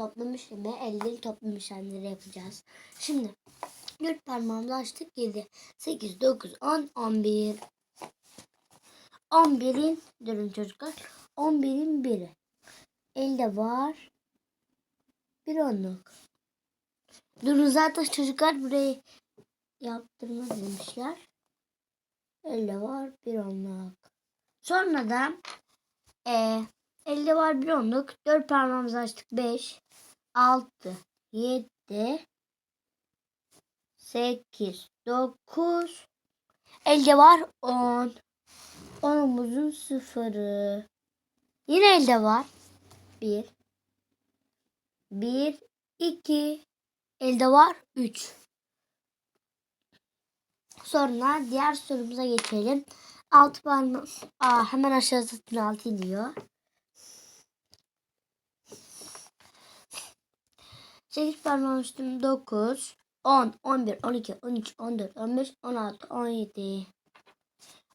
toplam işlemi 50 toplam işlemleri yapacağız. Şimdi 4 parmağımızı açtık 7, 8, 9, 10, 11. 11'in durun çocuklar. 11'in biri. Elde var. Bir onluk. Durun zaten çocuklar burayı yaptırma demişler. Elde var bir onluk. Sonra da e, elde var bir onluk. Dört parmağımızı açtık. Beş, altı, yedi, sekiz, dokuz. Elde var on. Onumuzun sıfırı. Yine elde var. Bir. Bir, iki. Elde var üç. Sonra diğer sorumuza geçelim. Altı parmak. Aa, hemen aşağıda altı iniyor. 8 parmağın üstüm 9, 10, 11, 12, 13, 14, 15, 16, 17.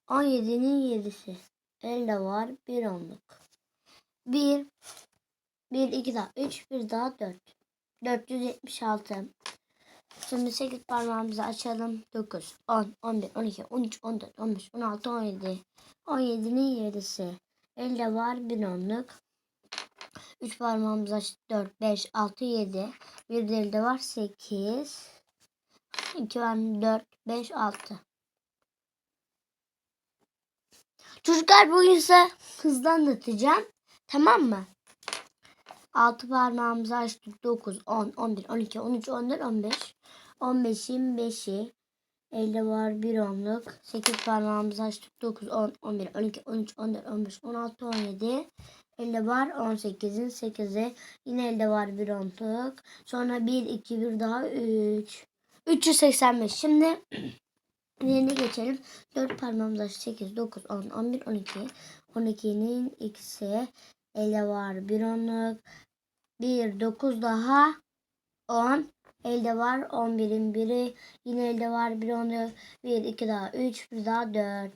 17'nin 7'si. Elde var bir onluk. 1, 1, 2 daha 3, 1 daha 4. 476. Şimdi 8 parmağımızı açalım. 9, 10, 11, 12, 13, 14, 15, 16, 17. 17'nin 7'si. Elde var bir onluk. 3 parmağımız açtık. 4, 5, 6, 7. Bir de elde var 8. 2 var 4, 5, 6. Çocuklar bugün size hızlı anlatacağım. Tamam mı? 6 parmağımızı açtık. 9, 10, 11, 12, 13, 14, 15. 15'in 5'i. Elde var bir onluk. 8 parmağımızı açtık. 9, 10, 11, 12, 13, 14, 15, 16, 17. Elde var 18'in 8'i. Yine elde var bir onluk. Sonra 1, 2, 1 daha 3. 385. Şimdi yerine geçelim. 4 parmağımız açtık. 8, 9, 10, 11, 12. 12'nin ikisi. Elde var bir onluk. 1, 9 daha 10. Elde var 11'in biri. Yine elde var bir onluk. 1, 2 daha 3, bir daha 4.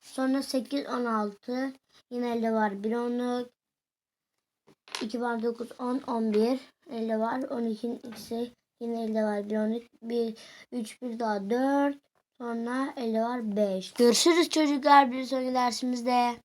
Sonra 8, 16. Yine elde var bir onluk. 2 var 9, 10, 11. Elde var 12'nin ikisi. Yine elde var bir onluk. 1, 3, bir daha 4. Sonra elde var 5. Görüşürüz çocuklar bir sonraki dersimizde.